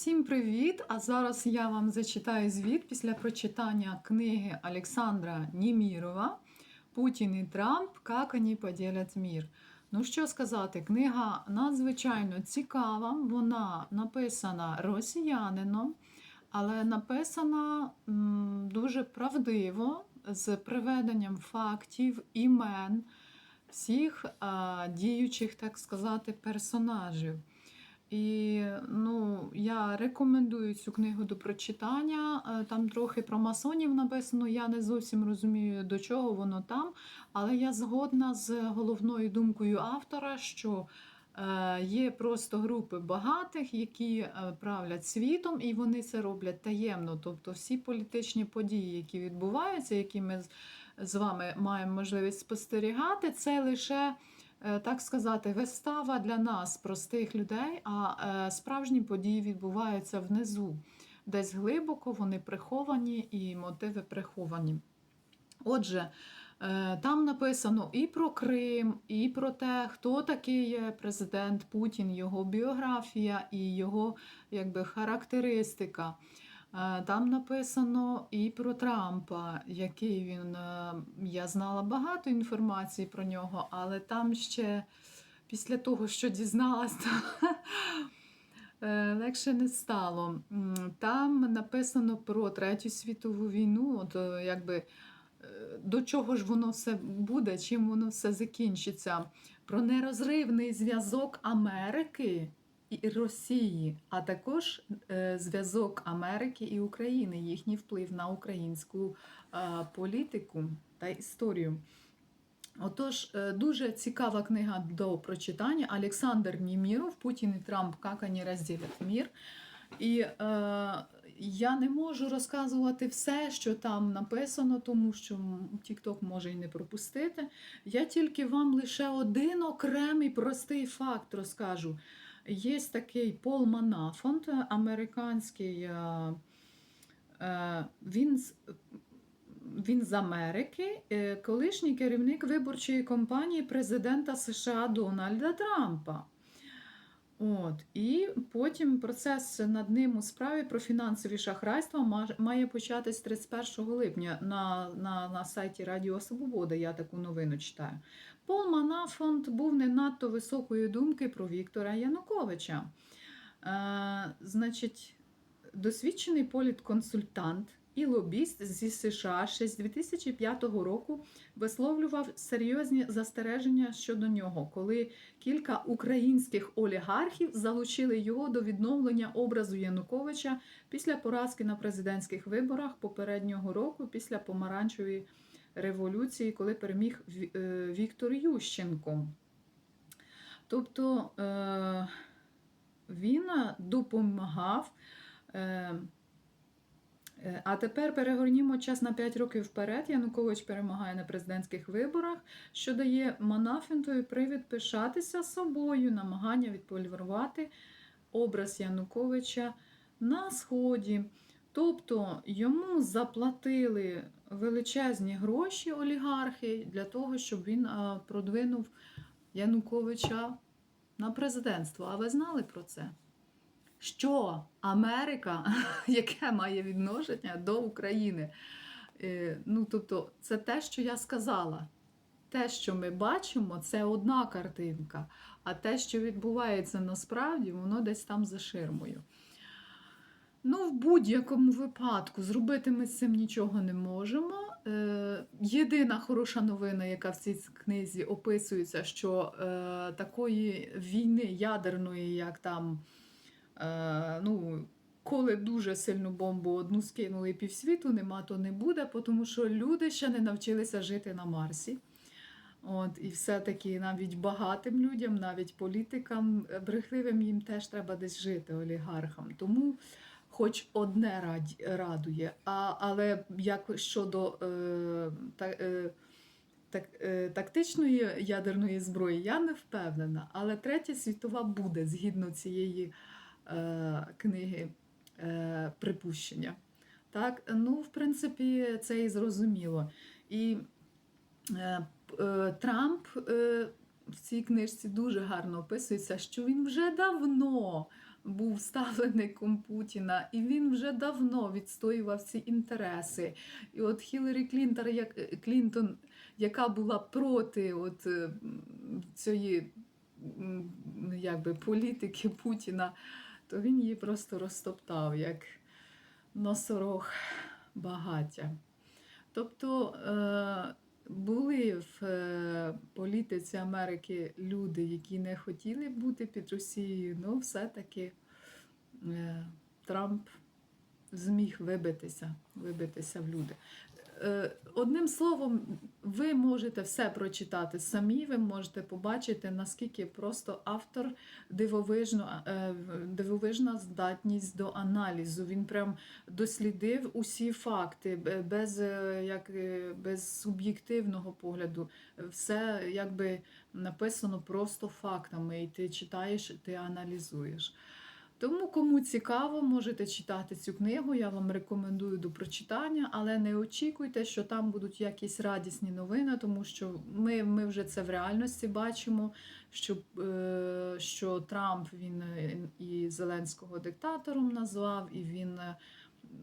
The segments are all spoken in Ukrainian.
Всім привіт! А зараз я вам зачитаю звіт після прочитання книги Олександра Німірова Путін і Трамп. Як вони поділять мір. Ну що сказати, книга надзвичайно цікава. Вона написана росіянином, але написана дуже правдиво, з приведенням фактів, імен всіх а, діючих, так сказати, персонажів. І ну, я рекомендую цю книгу до прочитання. Е, Там трохи про масонів написано. Я не зовсім розумію, до чого воно там, але я згодна з головною думкою автора, що е, є просто групи багатих, які е, правлять світом, і вони це роблять таємно. Тобто всі політичні події, які відбуваються, які ми з- вами маємо можливість спостерігати, це лише так сказати, вистава для нас, простих людей, а е, справжні події відбуваються внизу. Десь глибоко вони приховані і мотиви приховані. Отже, е, там написано і про Крим, і про те, хто такий є президент Путін, його біографія і його якби, характеристика. Е, Там написано і про Трампа, який він. е, Я знала багато інформації про нього, але там ще після того, що дізналась, то е, легше не стало. Там написано про Третю світову війну, от якби. До чого ж воно все буде, чим воно все закінчиться? Про нерозривний зв'язок Америки і Росії, а також е, зв'язок Америки і України, їхній вплив на українську е, політику та історію. Отож, е, дуже цікава книга до прочитання. Олександр Німіров, Путін і Трамп, як вони розділять мір. І е, я не можу розказувати все, що там написано, тому що TikTok може і не пропустити. Я тільки вам лише один окремий простий факт розкажу. Є такий Пол Манафонт, американський. е, е, Він він з Америки, е, колишній керівник виборчої кампанії президента США Дональда Трампа. От, і потім процес над ним у справі про фінансові шахрайства має початись 31 липня на, на, на сайті Радіо Свобода. Я таку новину читаю. Пол Манафонт був не надто високої думки про Віктора Януковича. Е, значить, досвідчений політконсультант і лобіст зі США ще з 2005 року висловлював серйозні застереження щодо нього, коли кілька українських олігархів залучили його до відновлення образу Януковича після поразки на президентських виборах попереднього року, після помаранчевої революції, коли переміг е, Віктор Ющенко. Тобто е, він допомагав. е, А тепер перегорнімо час на 5 років вперед. Янукович перемагає на президентських виборах, що дає Манафінтові привід пишатися собою, намагання відполірувати образ Януковича на сході. Тобто йому заплатили величезні гроші олігархи для того, щоб він продвинув Януковича на президентство. А ви знали про це? що Америка, яке має відношення до України. Е, Ну, тобто, це те, що я сказала. Те, що ми бачимо, це одна картинка, а те, що відбувається насправді, воно десь там за ширмою. В будь-якому випадку зробити ми з цим нічого не можемо. Е, єдина хороша новина, яка в цій книзі описується, що е, такої війни ядерної, як там Е, ну, коли дуже сильну бомбу одну скинули півсвіту, нема, то не буде, тому що люди ще не навчилися жити на Марсі. От, і все-таки навіть багатим людям, навіть політикам, брехливим їм теж треба десь жити, олігархам. Тому хоч одне радує. А, але як щодо е, та, е, так, е, тактичної ядерної зброї, я не впевнена. Але третя світова буде згідно цієї е, книги е, припущення. Так, ну, в принципі, це і зрозуміло. І е, е, Трамп е, в цій книжці дуже гарно описується, що він вже давно був ставленником Путіна, і він вже давно відстоював ці інтереси. І от Хіларі Клінтон, як е, Клінтон, яка була проти от е, цієї якби, політики Путіна, то він її просто розтоптав як носорог багаття. Тобто е, були в е, політиці Америки люди, які не хотіли бути під Росією, але все-таки е, Трамп зміг вибитися, вибитися в люди. Е, Одним словом, ви можете все прочитати самі, ви можете побачити, наскільки просто автор дивовижно, е, дивовижна здатність до аналізу. Він прям дослідив усі факти без, е, як, без суб'єктивного погляду. Все якби написано просто фактами, і ти читаєш, ти аналізуєш. Тому, кому цікаво, можете читати цю книгу. Я вам рекомендую до прочитання, але не очікуйте, що там будуть якісь радісні новини, тому що ми, ми вже це в реальності бачимо. Що, е, що Трамп він е, і Зеленського диктатором назвав, і він е,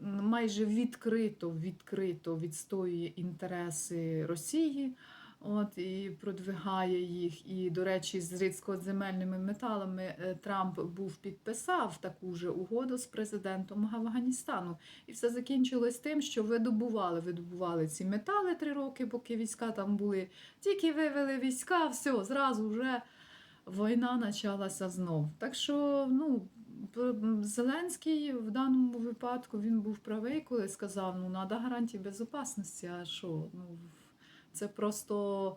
майже відкрито, відкрито відстоює інтереси Росії. От і продвигає їх. І, до речі, з рідкоземельними металами е, Трамп був підписав таку же угоду з президентом Афганістану. І все закінчилось тим, що видобували, видобували ці метали три роки, поки війська там були. Тільки вивели війська, все, зразу вже війна почалася знов. Так що, ну. Зеленський в даному випадку він був правий, коли сказав, ну треба гарантії безпечності, а що? Ну, це просто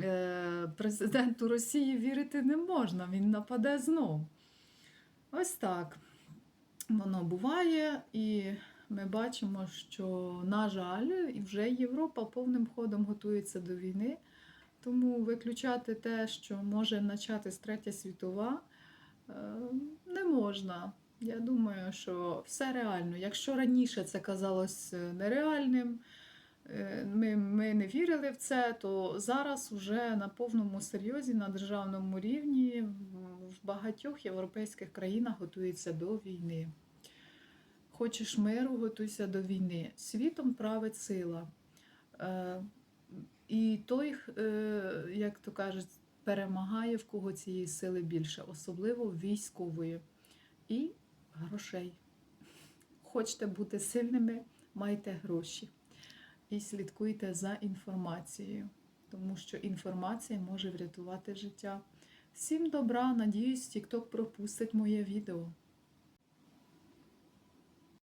е, президенту Росії вірити не можна, він нападе знов. Ось так воно буває, і ми бачимо, що, на жаль, вже Європа повним ходом готується до війни. Тому виключати те, що може початись третя світова, е, не можна. Я думаю, що все реально. Якщо раніше це казалось е, нереальним, ми, ми не вірили в це, то зараз вже на повному серйозі, на державному рівні в- в багатьох європейських країнах готується до війни. Хочеш миру, готуйся до війни. Світом править сила. Е, І той, е, як то кажуть, перемагає, в кого цієї сили більше, особливо військової і грошей. Хочете бути сильними, майте гроші і слідкуйте за інформацією, тому що інформація може врятувати життя. Всім добра, надіюсь, TikTok пропустить моє відео.